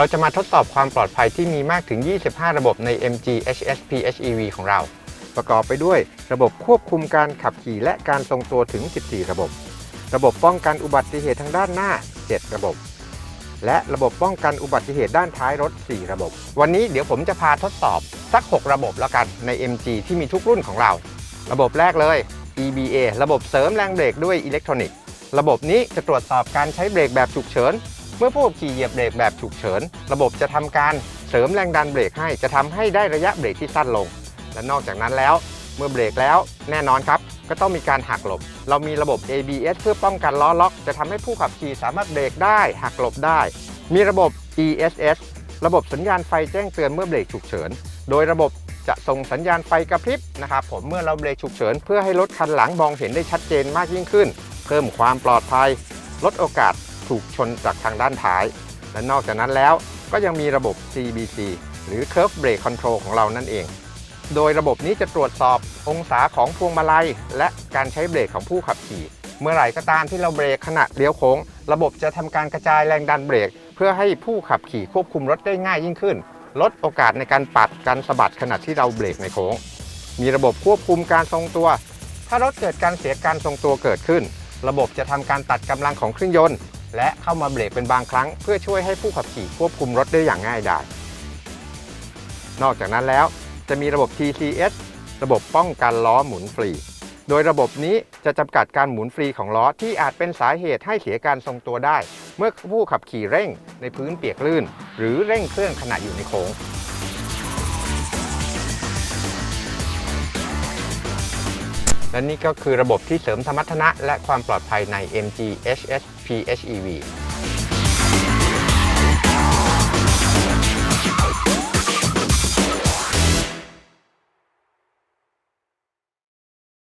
เราจะมาทดสอบความปลอดภัยที่มีมากถึง 25 ระบบใน MG HS PHEV ของเรา ประกอบไปด้วยระบบควบคุมการขับขี่และการทรงตัวถึง 14 ระบบ ระบบป้องกันอุบัติเหตุทางด้านหน้า 7 ระบบ และระบบป้องกันอุบัติเหตุด้านท้ายรถ 4 ระบบ วันนี้เดี๋ยวผมจะพาทดสอบสัก 6 ระบบแล้วกันใน MG ที่มีทุกรุ่นของเรา ระบบแรกเลย EBA ระบบเสริมแรงเบรกด้วยอิเล็กทรอนิกส์ ระบบนี้จะตรวจสอบการใช้เบรกแบบฉุกเฉิน เมื่อผู้ขับขี่เหยียบเบรกแบบฉุกเฉิน ระบบจะทำการเสริมแรงดันเบรกให้จะทำให้ได้ระยะเบรกที่สั้นลง และนอกจากนั้นแล้วเมื่อเบรกแล้วแน่นอนครับก็ต้องมีการหักหลบ เรามีระบบ ABS เพื่อป้องกันล้อล็อก จะทำให้ผู้ขับขี่สามารถเบรกได้หักหลบได้ มีระบบ ESS ระบบสัญญาณไฟแจ้งเตือนเมื่อเบรกฉุกเฉิน โดยระบบจะส่งสัญญาณไฟกระพริบนะครับผมเมื่อเราเบรกฉุกเฉิน เพื่อให้รถคันหลังมองเห็นได้ชัดเจนมากยิ่งขึ้น เพิ่มความปลอดภัย ลดโอกาส ถูกชนจากทางด้านท้าย และนอกจากนั้นแล้วก็ยังมีระบบ CBC หรือ Curve Brake Control ของเรานั่นเอง โดยระบบนี้จะตรวจสอบองศาของพวงมาลัย และการใช้เบรกของผู้ขับขี่ เมื่อไหร่ก็ตามที่เราเบรกขณะเลี้ยวโค้ง ระบบจะทำการกระจายแรงดันเบรก เพื่อให้ผู้ขับขี่ควบคุมรถได้ง่ายยิ่งขึ้น ลดโอกาสในการปัดการสะบัดขณะที่เราเบรกในโค้ง มีระบบควบคุมการทรงตัว ถ้ารถเกิดการเสียการทรงตัวเกิดขึ้น ระบบจะทำการตัดกำลังของเครื่องยนต์ และเข้ามาเบรกเป็นบางครั้ง เพื่อช่วยให้ผู้ขับขี่ควบคุมรถได้อย่างง่ายดายนอกจากนั้นแล้วจะมีระบบ TCS ระบบป้องกันล้อหมุนฟรี โดยระบบนี้จะจำกัดการหมุนฟรีของล้อที่อาจเป็นสาเหตุให้เสียการทรงตัวได้ เมื่อผู้ขับขี่เร่งในพื้นเปียกลื่น หรือเร่งเครื่องขณะอยู่ในโค้ง และนี่ก็คือระบบที่เสริมสมรรถนะและความปลอดภัยใน MG HS PHEV